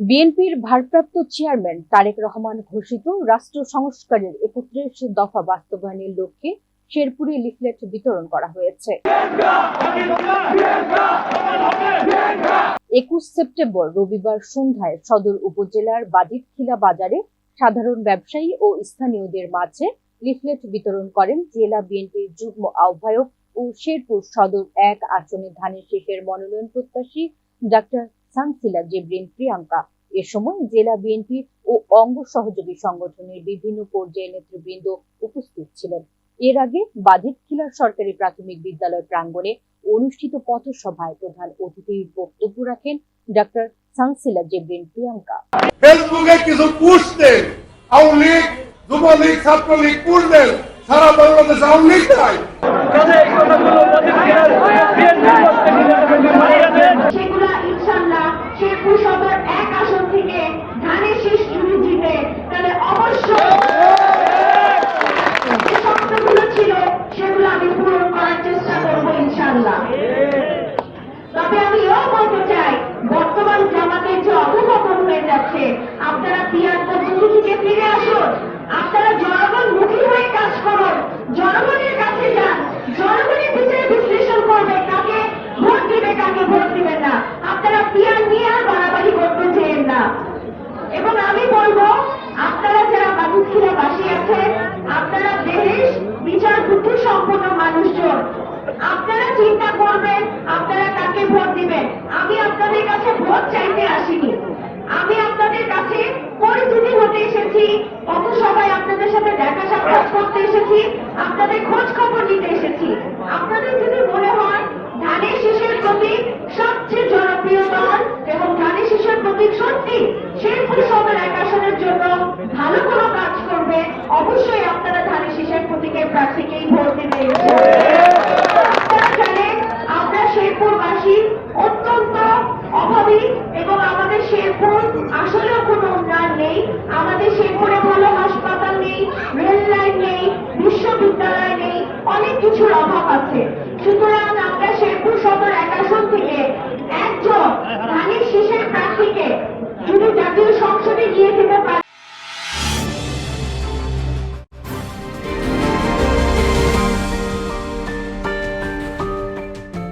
বিএনপির ভারপ্রাপ্ত চেয়ারম্যান তারেক রহমান ঘোষিত রাষ্ট্র সংস্কারের একত্রিশ দফা বাস্তবায়নের লক্ষ্যে শেরপুরে লিফলেট বিতরণ করা হয়েছে। একুশ সেপ্টেম্বর রবিবার সন্ধ্যায় সদর উপজেলার বাদিতখিলা বাজারে সাধারণ ব্যবসায়ী ও স্থানীয়দের মাঝে লিফলেট বিতরণ করেন জেলা বিএনপির যুগ্ম আহ্বায়ক ও শেরপুর সদর এক আসনে ধানের শেষের মনোনয়ন প্রত্যাশী ডাক্তার সানসিলা জেব্রিন প্রিয়াঙ্কা। এ সময় জেলা বিএনপি ও অঙ্গ সহযোগী সংগঠনের বিভিন্ন পর্যায়ের নেতৃবৃন্দ উপস্থিত ছিলেন। এর আগে বাধিতখিলার সরকারি প্রাথমিক বিদ্যালয় প্রাঙ্গণে অনুষ্ঠিত পথসভায় প্রধান অতিথির বক্তব্য রাখেন ডাক্তার সানসিলা জেব্রিন প্রিয়াঙ্কা। ফেসবুকে কিছু পোস্ট দেন আওয়ামী লীগ যুবলীগ ছাত্রলীগ পোস্ট দেন সারা বাংলাদেশ আওয়ামী লীগ যাচ্ছে আপনারা পিয়ার পদ্ধতি ফিরে আসুন। আপনারা জনগণ মুখী হয়ে কাজ করুন। জনগণের কাছে যান। জনগণের বিচার বিশ্লেষণ করবে কাকে ভোট দিবে, কাকে ভোট দিবে না। আপনারা পিয়ার নিয়ে আর বাড়াবাড়ি করতে চেয়েন না। এবং আমি বলব, আপনারা যারা বাবুখিরা বাসী আছেন আপনারা দেশ বিচার বুদ্ধি সম্পন্ন মানুষজন। আপনারা চিন্তা করবেন, আপনারা কাকে ভোট দিবেন। আমি আপনাদের কাছে ভোট চাইতে আসিনি। আমি আপনাদের কাছে পরিচিতি হতে এসেছি অত সবাই আপনাদের সাথে দেখা সাক্ষাৎ করতে এসেছি। আপনাদের খোঁজ খবর নিতে এসেছি। আপনাদের যদি মনে হয়, ধানের শীষের প্রতীক সবচেয়ে জনপ্রিয় দল এবং ধানের শীষের প্রতীক সত্যি শেরপুর সদর এক আসনের জন্য ভালো কোনো কাজ করবে, অবশ্যই আপনারা ধানের শীষের প্রতীকের প্রার্থীকেই ভোট দিতে আপনারা জানেন শেরপুরবাসী অত্যন্ত অভাবী এবং আমাদের শেরপুর নেই আমাদের শেরপুরে ভালো হাসপাতাল নেই, রেল লাইন নেই, বিশ্ববিদ্যালয় নেই, অনেক কিছুর অভাব আছে। সুতরাং আমরা শেরপুর সদর এক আসন থেকে একজন ধানের শীষের প্রার্থীকে যদি জাতীয় সংসদে গিয়ে দিতে পারি